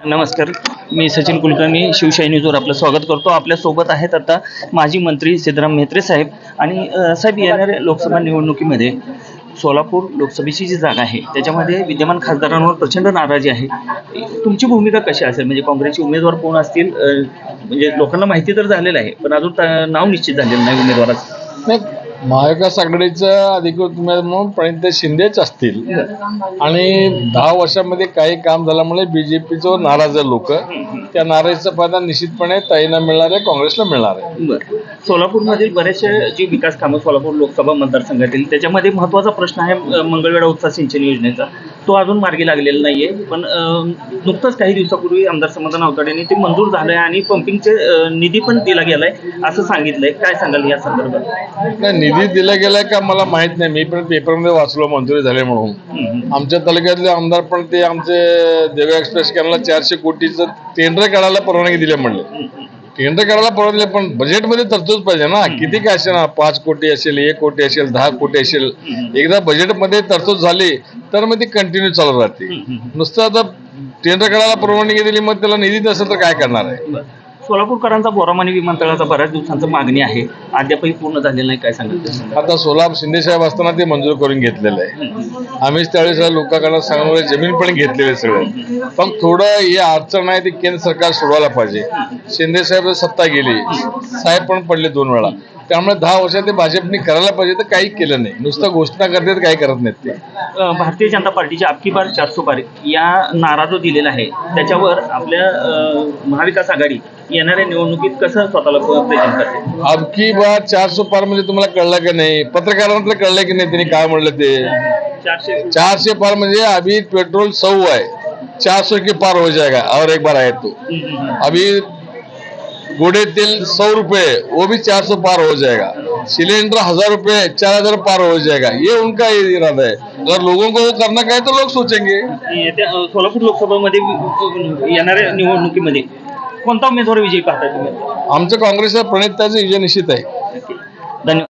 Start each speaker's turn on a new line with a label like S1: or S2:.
S1: नमस्कार. मी सचिन कुलकर्णी शिवशाही न्यूजवर आपलं स्वागत करतो. आपल्यासोबत आहेत आता माजी मंत्री सिद्धराम म्हेत्रे साहेब आणि साहेब येणाऱ्या लोकसभा निवडणुकीमध्ये सोलापूर लोकसभेची जी जागा आहे त्याच्यामध्ये विद्यमान खासदारांवर प्रचंड नाराजी आहे. तुमची भूमिका कशी असेल? म्हणजे काँग्रेसचे उमेदवार कोण असतील? म्हणजे लोकांना माहिती तर झालेलं आहे पण अजून नाव निश्चित झालेलं नाही उमेदवाराचं.
S2: नाही महाविकास आघाडीचं अधिकृत उमेदवार म्हणून प्रणित शिंदेच असतील. आणि दहा वर्षामध्ये काही काम झाल्यामुळे बीजेपीचं नाराज आहे लोक. त्या नाराजीचा फायदा निश्चितपणे ताईंना मिळणार आहे काँग्रेसला मिळणार आहे.
S1: सोलापूरमधील बरेचसे जी विकास कामं सोलापूर लोकसभा मतदारसंघातील त्याच्यामध्ये महत्त्वाचा प्रश्न आहे मंगळवेढा उत्साह सिंचन योजनेचा. तो अजून मार्गी लागलेला नाहीये. पण नुकतंच काही दिवसापूर्वी आमदार समाधान अवताडे यांनी ते मंजूर झालंय आणि पंपिंगचे निधी पण दिला गेलाय असं सांगितलंय. काय सांगाल या संदर्भात?
S2: नाही निधी दिला गेलाय का मला माहीत नाही. मी पण पेपरमध्ये वाचलो मंजुरी झाले म्हणून. आमच्या तालुक्यातले आमदार पण ते आमचे देवा एक्सप्रेस कॅनला चारशे कोटीचं टेंडर काढायला परवानगी दिली म्हणले. टेंडर काढायला परवानगी दिली, पण बजेटमध्ये तरतूद पाहिजे ना. किती काय असेल ना पाच कोटी असेल एक कोटी असेल दहा कोटी असेल. एकदा बजेटमध्ये तरतूद झाली तर मग ती कंटिन्यू चालू राहते. नुसतं आता टेंडर काढायला परवानगी दिली मग त्याला निधी नसेल तर काय करणार आहे.
S1: सोलापूरकरांचा बोरामानी विमानतळाचा बऱ्याच दिवसांचा मागणी आहे. अद्यापही पूर्ण झालेलं नाही काय संदर्भात?
S2: आता सोलापूर शिंदे साहेब असताना ते मंजूर करून घेतलेलं आहे. आम्हीच त्यावेळेस लोकांकडे सांगून जमीन पण घेतलेली सगळं. पण थोडं हे अडचण आहे ते केंद्र सरकार सोडवायला पाहिजे. शिंदे साहेब सत्ता गेली साहेब पण पडले दोन वेळा. त्यामुळे दहा वर्षात ते भाजपने करायला पाहिजे तर काही केलं नाही. नुसतं घोषणा करतात काही करत नाहीत ते.
S1: भारतीय जनता पार्टीची आपकी बार चारसो पार या नारा जो दिलेला आहे त्याच्यावर आपल्या अ, महाविकास आघाडी येणाऱ्या निवडणुकीत कसं स्वतःला प्रेझेंट करते?
S2: अबकी बार चारशे पार म्हणजे तुम्हाला कळलं की नाही? पत्रकारांना तर कळलं की नाही? त्यांनी काय म्हणलं ते?
S1: चारशे
S2: चारशे पार म्हणजे अभी पेट्रोल सौ है चार सौ के पार हो जाएगा. और एक बार आए तो.
S1: हम्म, हम्म, हम्म.
S2: अभी गुड़े तेल सौ रुपए वो भी चार सौ पार हो जाएगा. सिलेंडर हजार रुपए चार हजार पार हो जाएगा. ये उनका इरादा है. अगर लोगों को करना का है तो लोग सोचेंगे.
S1: येत्या अ, सोलापूर लोकसभेमध्ये अ, येणाऱ्या निवडणुकीमध्ये कोणता उमेदवार विजयी पाहताय तुम्ही?
S2: आमचं प्रणिताचं विजय निश्चित आहे.
S1: धन्यवाद.